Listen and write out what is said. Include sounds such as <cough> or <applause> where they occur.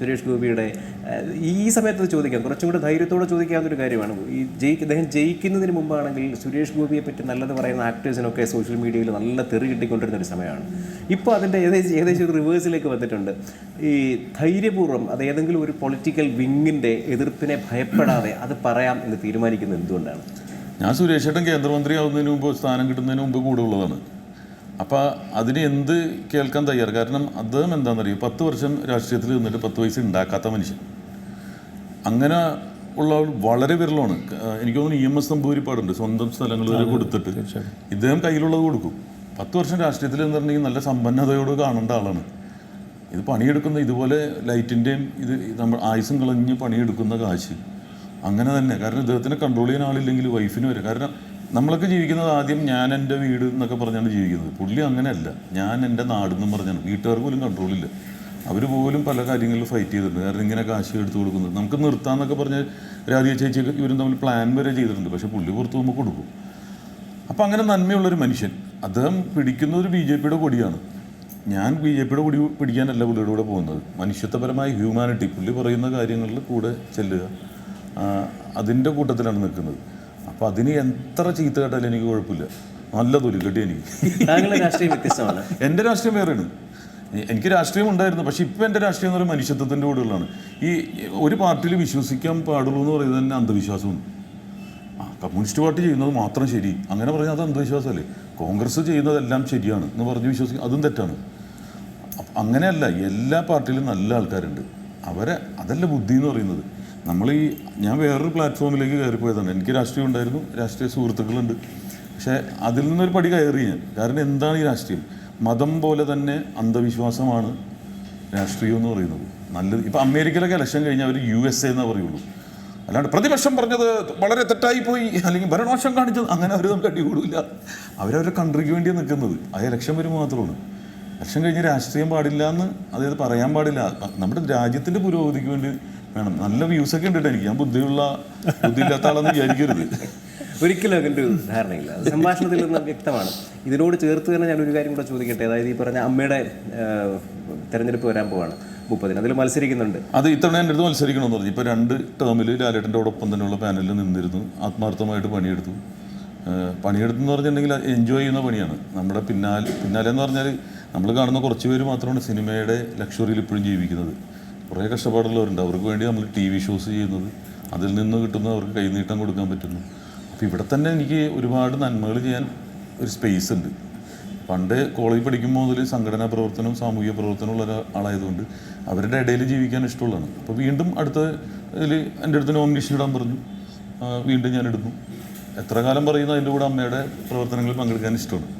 സുരേഷ് ഗോപിയുടെ ഈ സമയത്ത് ചോദിക്കാം. കുറച്ചും കൂടെ ധൈര്യത്തോടെ ചോദിക്കാവുന്ന ഒരു കാര്യമാണ്. ഈ ജയിക്ക് അദ്ദേഹം ജയിക്കുന്നതിന് മുമ്പാണെങ്കിൽ സുരേഷ് ഗോപിയെ പറ്റി നല്ലത് പറയുന്ന ആക്ടേഴ്സിനൊക്കെ സോഷ്യൽ മീഡിയയിൽ നല്ല തെറി കിട്ടിക്കൊണ്ടിരുന്ന ഒരു സമയമാണ്. ഇപ്പോൾ അതിന്റെ ഏകദേശം ഏകദേശം ഒരു റിവേഴ്സിലേക്ക് വന്നിട്ടുണ്ട്. ഈ ധൈര്യപൂർവം അത് ഏതെങ്കിലും ഒരു പൊളിറ്റിക്കൽ വിങ്ങിന്റെ എതിർപ്പിനെ ഭയപ്പെടാതെ അത് പറയാം എന്ന് തീരുമാനിക്കുന്നത് എന്തുകൊണ്ടാണ്? ഞാൻ സുരേഷ് ഏട്ടൻ കേന്ദ്രമന്ത്രി ആവുന്നതിന് മുമ്പ് സ്ഥാനം കിട്ടുന്നതിന് മുമ്പ് കൂടെ ഉള്ളതാണ് അപ്പോൾ അതിന് എന്ത് കേൾക്കാൻ തയ്യാറ്? കാരണം അദ്ദേഹം എന്താണെന്നറിയോ? പത്ത് വർഷം രാഷ്ട്രീയത്തിൽ നിന്നിട്ട് പത്ത് വയസ്സ് ഉണ്ടാക്കാത്ത മനുഷ്യൻ. അങ്ങനെ ഉള്ള വളരെ വിരളമാണ് എനിക്ക് തോന്നുന്നു ഇ എം എസ് നമ്പൂരിപ്പാടുണ്ട് സ്വന്തം സ്ഥലങ്ങൾ വരെ കൊടുത്തിട്ട്. ഇദ്ദേഹം കയ്യിലുള്ളത് കൊടുക്കും. പത്ത് വർഷം രാഷ്ട്രീയത്തിൽ നിന്നിട്ടുണ്ടെങ്കിൽ നല്ല സമ്പന്നതയോട് കാണേണ്ട ആളാണ്. ഇത് പണിയെടുക്കുന്ന ഇതുപോലെ ലൈറ്റിന്റെയും ഇത് നമ്മൾ ആയുസം കളഞ്ഞ് പണിയെടുക്കുന്ന കാശ്. അങ്ങനെ തന്നെ. കാരണം ഇദ്ദേഹത്തിനെ കൺട്രോൾ ചെയ്യാൻ ആളില്ലെങ്കിൽ വൈഫിന് വരെ. കാരണം നമ്മളൊക്കെ ജീവിക്കുന്നത് ആദ്യം ഞാൻ എന്റെ വീട് എന്നൊക്കെ പറഞ്ഞാണ് ജീവിക്കുന്നത്. പുള്ളി അങ്ങനെയല്ല. ഞാൻ എന്റെ നാടെന്നും പറഞ്ഞാണ്. വീട്ടുകാർക്ക് പോലും കൺട്രോളില്ല അവർ പോലും പല കാര്യങ്ങളിൽ ഫൈറ്റ് ചെയ്തിട്ടുണ്ട്. കാരണം ഇങ്ങനെ കാശ് എടുത്തു കൊടുക്കുന്നത്. നമുക്ക് നിർത്താമെന്നൊക്കെ പറഞ്ഞ് രാധിക ചേച്ചി ഇവരും തമ്മിൽ പ്ലാൻ വരെ ചെയ്തിട്ടുണ്ട്. പക്ഷേ പുള്ളി പുറത്ത് നമുക്ക് കൊടുക്കും. അപ്പം അങ്ങനെ നന്മയുള്ളൊരു മനുഷ്യൻ. അദ്ദേഹം പിടിക്കുന്ന ഒരു ബി ജെ പിയുടെ കൊടിയാണ്. ഞാൻ ബി ജെ പിയുടെ കൊടി പിടിക്കാനല്ല പുള്ളിയുടെ കൂടെ പോകുന്നത്. മനുഷ്യത്വപരമായ ഹ്യൂമാനിറ്റി പുള്ളി പറയുന്ന കാര്യങ്ങളിൽ കൂടെ ചെല്ലുക അതിന്റെ കൂട്ടത്തിലാണ് നിൽക്കുന്നത്. അപ്പോൾ അതിന് എത്ര ചീത്ത കേട്ടാലും എനിക്ക് കുഴപ്പമില്ല. നല്ല തൊലിക്കെട്ടി എനിക്ക്. എന്റെ രാഷ്ട്രീയം വ്യത്യസ്തമാണ്. <laughs> എന്റെ രാഷ്ട്രീയം വേറെയാണ്. എനിക്ക് രാഷ്ട്രീയം ഉണ്ടായിരുന്നു പക്ഷേ ഇപ്പൊ എന്റെ രാഷ്ട്രീയം എന്ന് പറയുന്നത് മനുഷ്യത്വത്തിന്റെ കൂടെയുള്ളതാണ്. ഈ ഒരു പാർട്ടിയിൽ വിശ്വസിക്കാൻ പാടുള്ളൂ എന്ന് പറയുന്നത് തന്നെ അന്ധവിശ്വാസമാണ്. കമ്മ്യൂണിസ്റ്റ് പാർട്ടി ചെയ്യുന്നത് മാത്രം ശരി. അങ്ങനെ പറഞ്ഞാൽ അത് അന്ധവിശ്വാസമല്ലേ? കോൺഗ്രസ് ചെയ്യുന്നതെല്ലാം ശരിയാണ് എന്ന് പറഞ്ഞ് വിശ്വസിക്കും അതും തെറ്റാണ്. അപ്പ- അങ്ങനെയല്ല എല്ലാ പാർട്ടിയിലും നല്ല ആൾക്കാരുണ്ട്. അവരെ അതല്ല ബുദ്ധി എന്ന് പറയുന്നത്. നമ്മൾ ഈ ഞാൻ വേറൊരു പ്ലാറ്റ്ഫോമിലേക്ക് കയറിപ്പോയതാണ്. എനിക്ക് രാഷ്ട്രീയം ഉണ്ടായിരുന്നു. രാഷ്ട്രീയ സുഹൃത്തുക്കളുണ്ട്. പക്ഷേ അതിൽ നിന്നൊരു പടി കയറി ഞാൻ. കാരണം എന്താണ് ഈ രാഷ്ട്രീയം? മതം പോലെ തന്നെ അന്ധവിശ്വാസമാണ് രാഷ്ട്രീയം എന്ന് പറയുന്നത്. നല്ലത് ഇപ്പം അമേരിക്കയിലൊക്കെ ഇലക്ഷൻ കഴിഞ്ഞാൽ അവർ യു എസ് എ എന്നേ പറയുള്ളൂ. അല്ലാണ്ട് പ്രതിപക്ഷം പറഞ്ഞത് വളരെ തെറ്റായി പോയി. അല്ലെങ്കിൽ ഭരണപക്ഷം കാണിച്ചത് അങ്ങനെ അവർ നമുക്ക് അടികൂടില്ല. അവരവരുടെ കൺട്രിക്ക് വേണ്ടി നിൽക്കുന്നത്. ആ ഇലക്ഷൻ വരും മാത്രമാണ്. ഇലക്ഷൻ കഴിഞ്ഞ് രാഷ്ട്രീയം പാടില്ല എന്ന് അതായത് പറയാൻ പാടില്ല. നമ്മുടെ രാജ്യത്തിന്റെ പുരോഗതിക്ക് വേണ്ടി വേണം. നല്ല വ്യൂസ് ഒക്കെ ഉണ്ട് എനിക്ക് ഞാൻ ബുദ്ധിയുള്ള ബുദ്ധിയില്ലാത്ത ആളെന്ന് വിചാരിക്കരുത്. ഒരിക്കലും അതിന്റെ ഒരു ധാരണയില്ല. സംഭാഷണത്തിൽ നിന്ന് വ്യക്തമാണ്. ഇതിനോട് ചേർത്ത് തന്നെ ഞാൻ ഒരു കാര്യം കൂടെ ചോദിക്കട്ടെ. അതായത് ഈ പറഞ്ഞ അമ്മയുടെ തെരഞ്ഞെടുപ്പ് വരാൻ പോവാണ് മുപ്പതിന്. അതിൽ മത്സരിക്കുന്നുണ്ട്. അത് ഇത്തവണ എന്റെ അടുത്ത് മത്സരിക്കണമെന്ന് പറഞ്ഞു. ഇപ്പോൾ രണ്ട് ടേമിൽ ലാലേട്ടന്റെ ഒപ്പം തന്നെയുള്ള പാനലിൽ നിന്നിരുന്നു. ആത്മാർത്ഥമായിട്ട് പണിയെടുത്തു. പണിയെടുത്തെന്ന് പറഞ്ഞിട്ടുണ്ടെങ്കിൽ എൻജോയ് ചെയ്യുന്ന പണിയാണ്. നമ്മുടെ പിന്നാലെ പിന്നാലെ എന്ന് പറഞ്ഞാൽ നമ്മൾ കാണുന്ന കുറച്ച് പേര് മാത്രമാണ് സിനിമയുടെ ലക്ഷറിയിൽ ഇപ്പോഴും ജീവിക്കുന്നത്. കുറേ കഷ്ടപ്പാടുള്ളവരുണ്ട്. അവർക്ക് വേണ്ടി നമ്മൾ ടി വി ഷോസ് ചെയ്യുന്നത്. അതിൽ നിന്ന് കിട്ടുന്ന അവർക്ക് കൈനീട്ടം കൊടുക്കാൻ പറ്റുന്നു. അപ്പോൾ ഇവിടെ തന്നെ എനിക്ക് ഒരുപാട് നന്മകൾ ചെയ്യാൻ ഒരു സ്പേസ് ഉണ്ട്. പണ്ട് കോളേജ് പഠിക്കുമ്പോൾ മുതൽ സംഘടനാ പ്രവർത്തനവും സാമൂഹിക പ്രവർത്തനവും ഉള്ള ഒരാളായതുകൊണ്ട് അവരുടെ ഇടയിൽ ജീവിക്കാൻ ഇഷ്ടമുള്ളതാണ്. അപ്പോൾ വീണ്ടും അടുത്ത ഇതിൽ എന്റെ അടുത്ത് നോമിനേഷൻ ഇടാൻ പറഞ്ഞു. വീണ്ടും ഞാൻ ഇടുന്നു. എത്ര കാലം പറയുന്നു അതിന്റെ കൂടെ അമ്മയുടെ പ്രവർത്തനങ്ങളിൽ പങ്കെടുക്കാൻ ഇഷ്ടമാണ്.